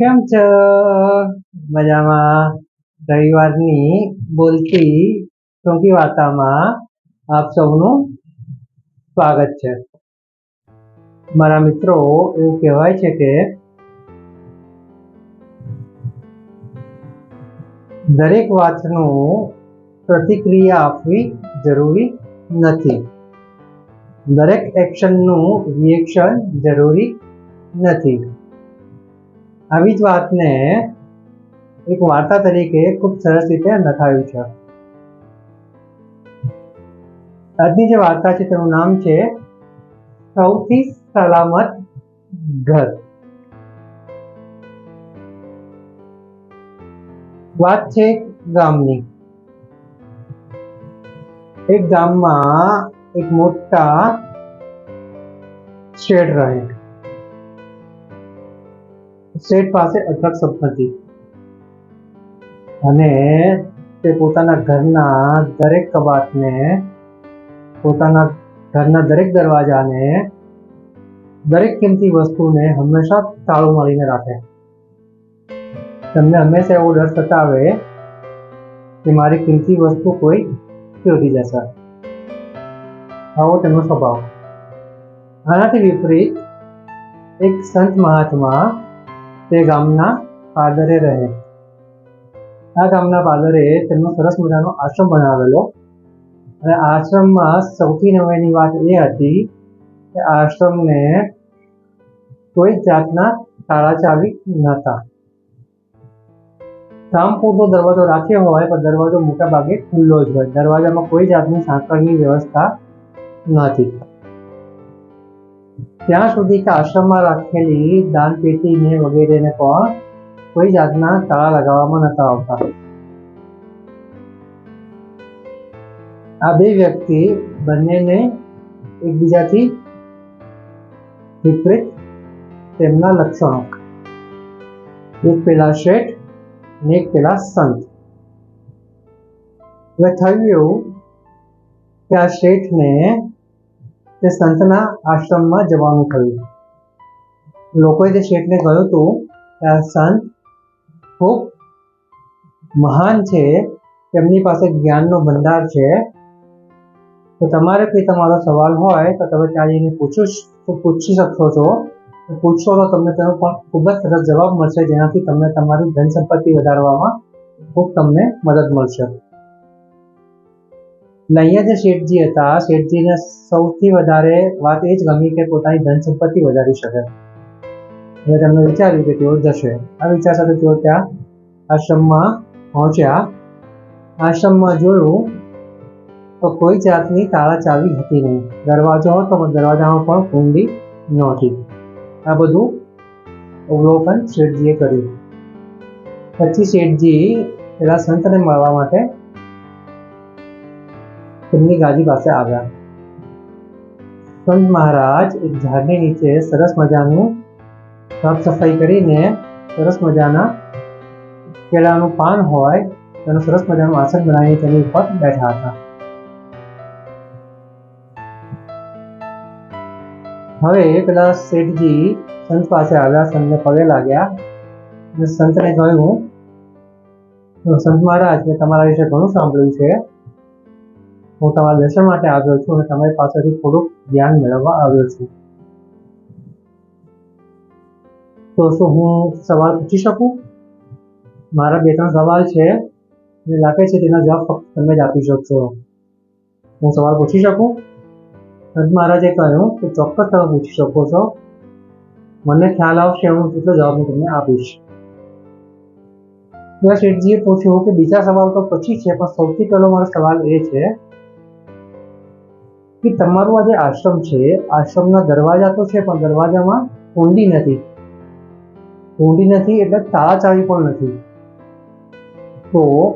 કેમ છો? મજામાં. રવિવારની બોલતી ટૂંકી વાર્તામાં આપ સૌનું સ્વાગત છે. મારા મિત્રો, એવું કહેવાય છે કે દરેક વાતનું પ્રતિક્રિયા આપવી જરૂરી નથી. દરેક એક્શનનું રિએક્શન જરૂરી નથી. આવી જ વાતને એક વાર્તા તરીકે ખૂબ સરસ રીતે લખાયું છે. આજની જે વાર્તા છે તેનું નામ છે સૌથી સલામત ઘર. વાત છે ગામની. એક ગામમાં એક મોટા શેડ રહે. શેઠ પાસે અઢળક સંપત્તિ. અને તે પોતાના ઘરના દરેક કબાટને, પોતાના ઘરના દરેક દરવાજાને, દરેક કિંમતી વસ્તુને હંમેશા તાળું મારીને રાખે. તમને હંમેશા એવો ડર સતાવે કે મારી કિંમતી વસ્તુ કોઈ ચોરી જશે. આવો તેમનો સ્વભાવ. આનાથી વિપરીત એક સંત મહાત્મા તે ગામના પાદરે રહે. આ ગામના પાદરે તેમનો સરસ મજાનો આશ્રમ બનાવેલો. અને આશ્રમમાં સૌથી નવાઈની વાત એ હતી કે આશ્રમને કોઈ જાતના તાળા ચાવી નહોતા. કામ પૂરતો દરવાજો રાખ્યો હોય પણ દરવાજો મોટા ભાગે ખુલ્લો જ હોય. દરવાજામાં કોઈ જાતની સાંકળની વ્યવસ્થા નથી ત્યાં સુધી કે આશ્રમમાં રાખેલી દાન પેટીને વગેરેને પણ કોઈ જાતના તાળા લગાવવામાં નતા આવતા. આ બે વ્યક્તિ બંનેને એકબીજાથી વિપરીત તેમના લક્ષણો. એક પેલા શેઠ અને એક પેલા સંત. હવે થયું એવું કે આ શેઠને તે સંતના આશ્રમમાં જવાનું થયું. લોકોએ જે શેઠને કહ્યું હતું કે આ સંત ખૂબ મહાન છે, તેમની પાસે જ્ઞાનનો ભંડાર છે, તો તમારે કંઈ તમારો સવાલ હોય તો તમે ત્યાં જઈને પૂછો પૂછી શકશો છો. પૂછશો તો તમને તેનો પણ ખૂબ જ સરસ જવાબ મળશે, જેનાથી તમને તમારી ધન સંપત્તિ વધારવામાં ખૂબ તમને મદદ મળશે. એટલે જે શેઠજી હતા. શેઠજીને સૌથી વધારે વાત એ જ ગમી કે પોતાની ધન સંપત્તિ વધારી શકે. એટલે તેમણે વિચાર્યું કે તેઓ જશે. આ વિચાર સાથે તેઓ ત્યાં આશ્રમમાં પહોંચ્યા. આશ્રમમાં જોયું તો કોઈ જાતની તાળા ચાવી હતી નહીં. દરવાજો હતો, પણ દરવાજામાં પણ કુંડી નહોતી. આ બધું અવલોકન શેઠજીએ કર્યું. પછી શેઠજી પેલા સંતને મળવા માટે તેમની ગાદી પાસે આવ્યા. સંત મહારાજ એક ઝાડની નીચે સરસ મજાનું સાફ સફાઈ કરીને સરસ મજાના કેળાનું પાન હોય, તેનું સરસ મજાનું આસન બનાવીને તેની ઉપર બેઠા હતા. હવે પેલા શેઠજી સંત પાસે આવ્યા, સંતને પગે લાગ્યા અને સંતને કહ્યું, સંત મહારાજ, મેં તમારા વિશે ઘણું સાંભળ્યું છે. હું તમારા દર્શન માટે આવ્યો છું અને તમારી પાસેથી થોડુંક જ્ઞાન મેળવવા આવ્યો છું. તો શું હું સવાલ પૂછી શકું? મારા બે ત્રણ સવાલ છે. મને લાગે છે તેના જવાબ ફક્ત તમે જ આપી શકશો. હું સવાલ પૂછી શકું? સંત મહારાજે કહ્યું કે ચોક્કસ તમે પૂછી શકો છો. મને ખ્યાલ આવશે હું કેટલો જવાબ હું તમને આપીશ. શેઠજીએ પૂછ્યું કે બીજા સવાલ તો પછી છે, પણ સૌથી પહેલો મારો સવાલ એ છે કે તમારું આ જે આશ્રમ છે, આશ્રમના દરવાજા તો છે, પણ દરવાજામાં કુંડી નથી. કુંડી નથી એટલે તાળા ચાવી પણ નથી. તો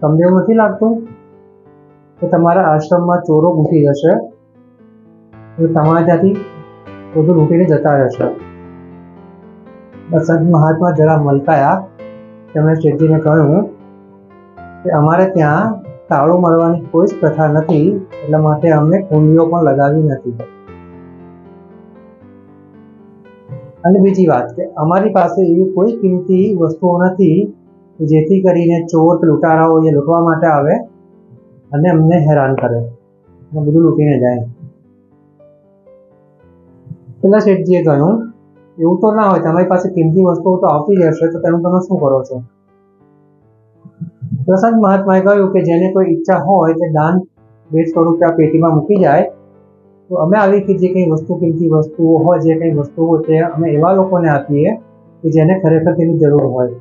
તમને એવું નથી લાગતું કે તમારા આશ્રમમાં ચોરો ઘૂસી જશે? તમારે ત્યાંથી બધું લૂંટીને જતા રહેશે. સંત મહાત્મા જરા મલકાયા. તેમણે શેઠજીને કહ્યું કે અમારે ત્યાં તાળું મળવાની કોઈ જ પ્રથા નથી, એટલા માટે અમે કુંડીઓ પણ લગાવી નથી. અને બીજી વાત કે અમારી પાસે એવી કોઈ કિંમતી વસ્તુઓ નથી જેથી કરીને ચોર લૂંટારાઓ એ લૂંટવા માટે આવે અને અમને હેરાન કરે અને બધું લૂંટીને જાય. પેલા શેઠજીએ કહ્યું, એવું તો ના હોય, તમારી પાસે કિંમતી વસ્તુઓ તો આવતી જ હશે, તો તેનું તમે શું કરો છો? પ્રસાદ મહાત્માએ કહ્યું કે જેને કોઈ ઈચ્છા હોય તે દાન બે સ્વરૂપે આ પેટીમાં મૂકી જાય. તો અમે આવી કે જે કંઈ વસ્તુ કિંમતી વસ્તુઓ હોય, જે કંઈ વસ્તુઓ તે અમે એવા લોકોને આપીએ કે જેને ખરેખર તેની જરૂર હોય.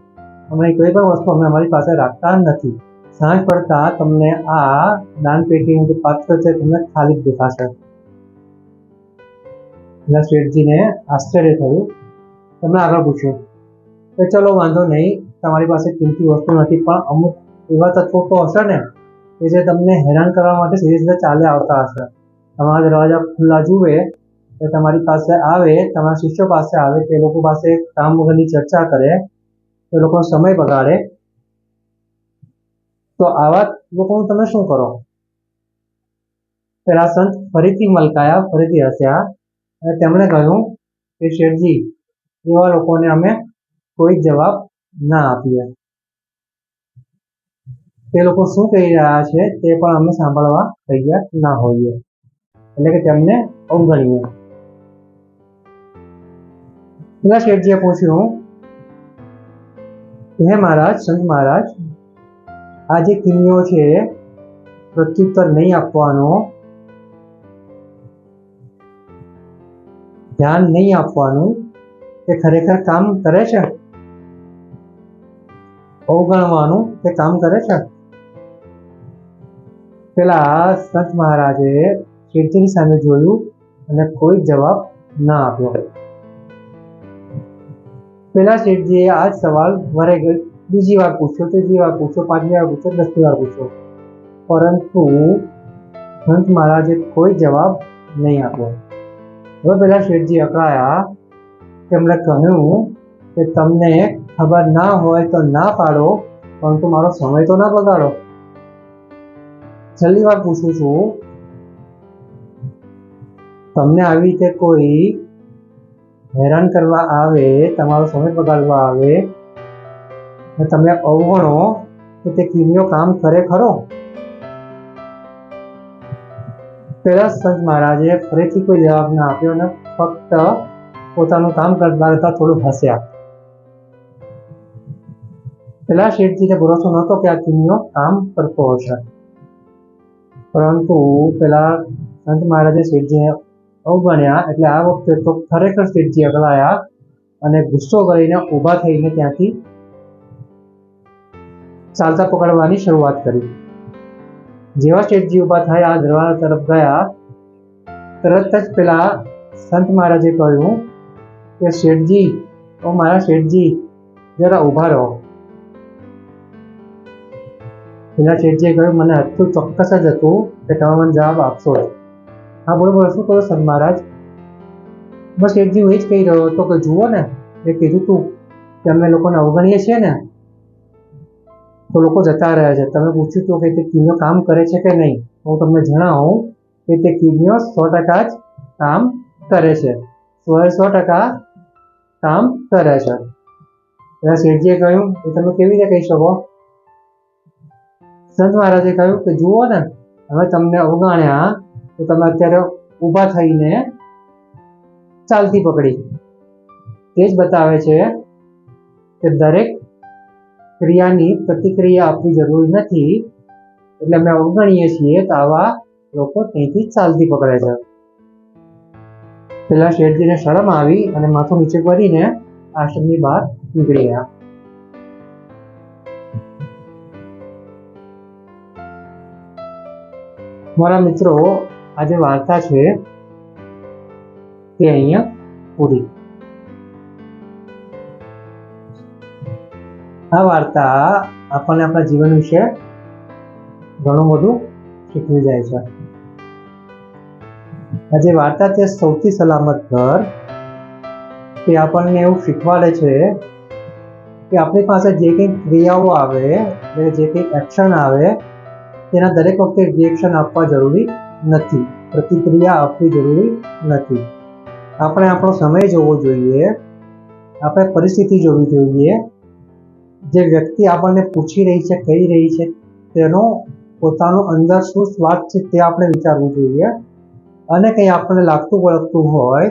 અમે કોઈ પણ વસ્તુ અમે અમારી પાસે રાખતા નથી. સાંજ પડતા તમને આ દાન પેટીનું જે પાત્ર છે તમને ખાલી જ દેખાશે. એટલે શેઠજીને આશ્ચર્ય થયું. તમને આગળ પૂછ્યું કે ચલો, વાંધો નહીં. તમારી પાસે કિંમતી વસ્તુ નથી, પણ અમુક એવા તત્વો તો હશે ને કે જે તમને હેરાન કરવા માટે સીધે સીધા ચાલે આવતા હશે તમારા દરવાજા ખુલ્લા જુએ તો તમારી પાસે આવે તમારા શિષ્યો પાસે આવે તે લોકો પાસે કામ વગરની ચર્ચા કરે તે લોકો સમય બગાડે તો આવા લોકોનું તમે શું કરો પેલા સંત ફરીથી મલકાયા ફરીથી હસ્યા અને તેમણે કહ્યું કે શેઠજી એવા લોકોને અમે કોઈ જવાબ ના આપીએ તે લોકો શું કહી રહ્યા છે તે પણ અમે સાંભળવા તૈયાર ના હોઈએ. એટલે કે તેમને અવગણીએ. પેલા પૂછ્યું, હે મહારાજ, સંત મહારાજ આ જે કિમિયો છે, પ્રત્યુત્તર નહીં આપવાનો. ધ્યાન નહીં આપવાનું. તે ખરેખર કામ કરે છે? અવગણવાનું, તે કામ કરે છે? પેલા સંત મહારાજે શેઠજીની સામે જોયું અને કોઈ જવાબ ના આપ્યો. પેલા શેઠજીએ આ જ સવાલ વરે બીજી વાર પૂછ્યો ત્રીજી વાર પૂછ્યો પાંચમી વાર પૂછ્યો દસમી વાર પૂછ્યો પરંતુ સંત મહારાજે કોઈ જવાબ નહીં આપ્યો. હવે પેલા શેઠજી અકળાયા. તેમણે કહ્યું કે તમને ખબર ના હોય તો ના પાડો, પરંતુ મારો સમય તો ના બગાડો. છેલ્લી વાર પૂછું છું, તમને આવી રીતે કોઈ હેરાન કરવા આવે, તમારો સમય બગાડવા આવે તમે અવગણો તો તે કિમિયો કામ કરે ખરો? પેલા સંત મહારાજે ફરીથી કોઈ જવાબ ના આપ્યો ને ફક્ત પોતાનું કામ કરતા કરતા થોડું હસ્યા. પેલા શેઠજીને ભરોસો નહોતો કે આ કિમિયો કામ કરતો હશે. પરંતુ પેલા સંત મહારાજે શેઠજીને અવગણ્યા એટલે આ વખતે તો ખરેખર શેઠજી અગલાયા અને ગુસ્સો કરીને ઊભા થઈને ત્યાંથી ચાલતા પકડવાની શરૂઆત કરી. જેવા શેઠજી ઊભા થયા, દરવાજા તરફ ગયા, તરત જ પેલા સંત મહારાજે કહ્યું કે શેઠજી ઓ મારા શેઠજી જરા ઊભા રહો. પેલા શેઠજીએ કહ્યું, મને હતું ચોક્કસ જ હતું કે તમે મને જવાબ આપશો હા બોલો બોલો શું કહો સર મહારાજ? બસ શેઠજી, હું એ જ કહી રહ્યો હતો કે જુઓ ને, એ કીધું તું કે અમે લોકોને અવગણીએ છીએ ને, તો લોકો જતા રહ્યા છે. તમે પૂછ્યું તો કે તે કિડનીઓ કામ કરે છે કે નહીં? હું તમને જણાવું કે તે કિડનીઓ સો ટકા જ કામ કરે છે. સો સો ટકા કામ કરે છે. પેલા શેઠજીએ કહ્યું, એ તમે કેવી રીતે કહી શકો? સંત મહારાજે કહ્યું કે જુઓ ને, હવે તમને ઉગાણ્યા, તો તમે અત્યારે ઊભા થઈને ચાલતી પકડી. તે જ બતાવે છે કે દરેક ક્રિયાની પ્રતિક્રિયા આપવી જરૂરી નથી, એટલે અમે અવગણીએ છીએ તો આવા લોકો ત્યાંથી ચાલતી પકડે છે. પેલા શેઠજીને શરમ આવી અને માથું નીચે કરીને આશ્રમની બહાર નીકળી ગયા. મારા મિત્રો આ જે વાર્તા છે તે અહીંયા પૂરી. આ વાર્તા આપણને આપણા જીવન વિશે ઘણું બધું શીખવી જાય છે. આ વાર્તા છે સૌથી સલામત ઘર. તે આપણને એવું શીખવાડે છે કે આપણી પાસે જે કંઈ ક્રિયાઓ આવે, જે કંઈ એક્શન આવે તેના દરેક વખતે રિએક્શન આપવા જરૂરી નથી, પ્રતિક્રિયા આપવી જરૂરી નથી. આપણે આપણો સમય જોવો જોઈએ, આપણે પરિસ્થિતિ જોવી જોઈએ. જે વ્યક્તિ આપણને પૂછી રહી છે, કહી રહી છે, તેનો પોતાનો અંદર શું સ્વાદ છે તે આપણે વિચારવું જોઈએ. અને કંઈ આપણને લાગતું વળગતું હોય,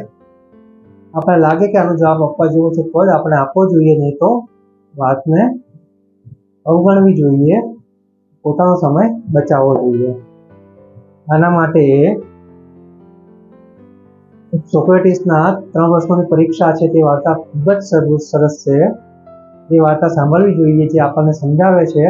આપણે લાગે કે આનો જવાબ આપવા જેવો છે તો જ આપણે આપવો જોઈએ, નહીં તો વાતને અવગણવી જોઈએ. પોતાનો સમય બચાવવો જોઈએ. આના માટે સોક્રેટિસના ત્રણ વર્ષોની પરીક્ષા છે તે વાર્તા ખૂબ જ સરસ છે. એ વાર્તા સાંભળવી જોઈએ જે આપણને સમજાવે છે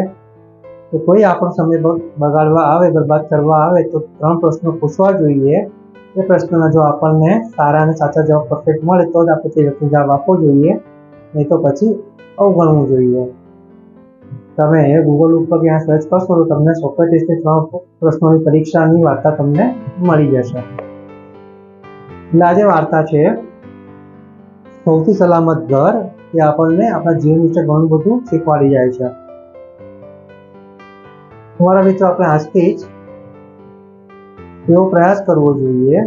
કે કોઈ આપણો સમય બગાડવા આવે, બરબાદ કરવા આવે તો ત્રણ પ્રશ્નો પૂછવા જોઈએ. એ પ્રશ્નના જો આપણને સારા અને સાચા જવાબ પરફેક્ટ મળે તો જ આપણે તે વ્યક્તિ જવાબ આપવો જોઈએ. નહીં તો પછી અવગણવું જોઈએ. તમે ગૂગલ ઉપર ત્યાં સર્ચ કરશો તો તમને સોક્રેટિસની ત્રણ પ્રશ્નોની પરીક્ષાની વાર્તા તમને મળી જશે. એટલે આજે વાર્તા છે, સૌથી સલામત ઘર એ આપણને આપણા જીવન વિશે ઘણું બધું શીખવાડી જાય છે. તમારા મિત્રો, આપણે આજથી જ એવો પ્રયાસ કરવો જોઈએ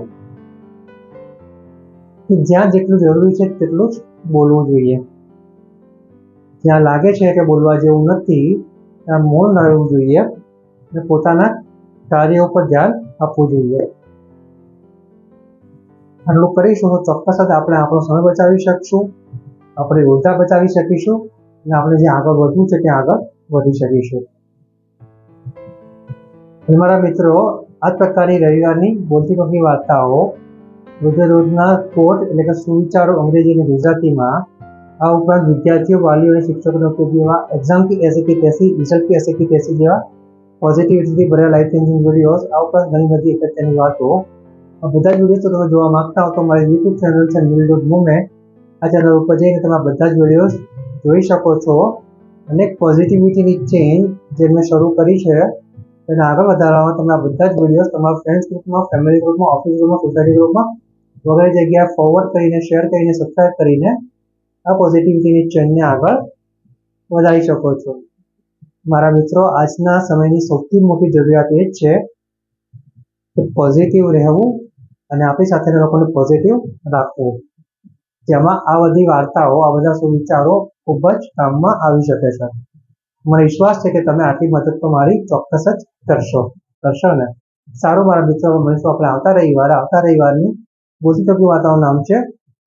કે જ્યાં જેટલું જરૂરી છે તેટલું જ બોલવું જોઈએ. જ્યાં લાગે છે કે બોલવા જેવું નથી. ત્યાં મૌન રહેવું જોઈએ અને પોતાના કાર્ય ઉપર ધ્યાન આપવું જોઈએ. આટલું કરીશું તો ચોક્કસ જ આપણે આપણો સમય બચાવી શકશું. આપણી ઊર્જા બચાવી શકીશું અને આપણે જે આગળ વધવું છે ત્યાં આગળ વધી શકીશું. મારા મિત્રો, આ પ્રકારની રવિવારની બોલતી પંખી વાર્તાઓ રોજે રોજના કોટ એટલે કે સુવિચારો અંગ્રેજી અને ગુજરાતીમાં આ ઉપરાંત વિદ્યાર્થીઓ, વાલીઓ અને શિક્ષકોને ઉપયોગી એવા એક્ઝામ કી એસે કી તેસી રિઝલ્ટ કી એસે કી તેસી જેવા પોઝિટિવિટીથી ભરેલા લાઈફ ચેન્જિંગ વિડીયોઝ આ ઉપરાંત ઘણી બધી અગત્યની વાતો. આ બધા જ વીડિયો તમે જોવા માંગતા હો તો મારી યુટ્યુબ ચેનલ છે નીલ ડોટ મુમેન્ટ આ ચેનલ ઉપર જઈને તમે બધા જ વિડીયોઝ જોઈ શકો છો. અને પોઝિટિવિટીની ચેન્જ જે મેં શરૂ કરી છે, તેને આગળ વધારવામાં તમે આ બધા જ વિડીયોઝ તમારા ફ્રેન્ડ્સ ગ્રુપમાં ફેમિલી ગ્રુપમાં ઓફિસ ગ્રુપમાં સોસાયટી ગ્રુપમાં વગેરે જગ્યાએ ફોરવર્ડ કરીને શેર કરીને સબસ્ક્રાઈબ કરીને આ પોઝિટિવિટીની ચેનને આગળ વધારી શકો છો. મારા મિત્રો, આજના સમયની સૌથી મોટી જરૂરિયાત એ જ છે કે પોઝિટિવ રહેવું અને આપણી સાથેના લોકોને પોઝિટિવ રાખવું. જેમાં આ બધી વાર્તાઓ, આ બધા સુવિચારો ખૂબ જ કામમાં આવી શકે છે. મને વિશ્વાસ છે કે તમે આટલી મદદ તો મારી ચોક્કસ જ કરશો કરશો ને? સારું, મારા મિત્રો, મળીશું આપણે આવતા રવિવારે. આવતા રવિવારની પોઝિટિવ વાર્તાનું નામ છે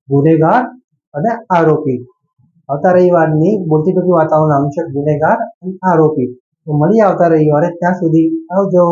ગુનેગાર અને આરોપી. આવતા રવિવારની બોલતી ટૂંકી નામ છે ગુનેગાર અને આરોપી. તો મળીએ આવતા રવિવારે ત્યાં સુધી આવજો.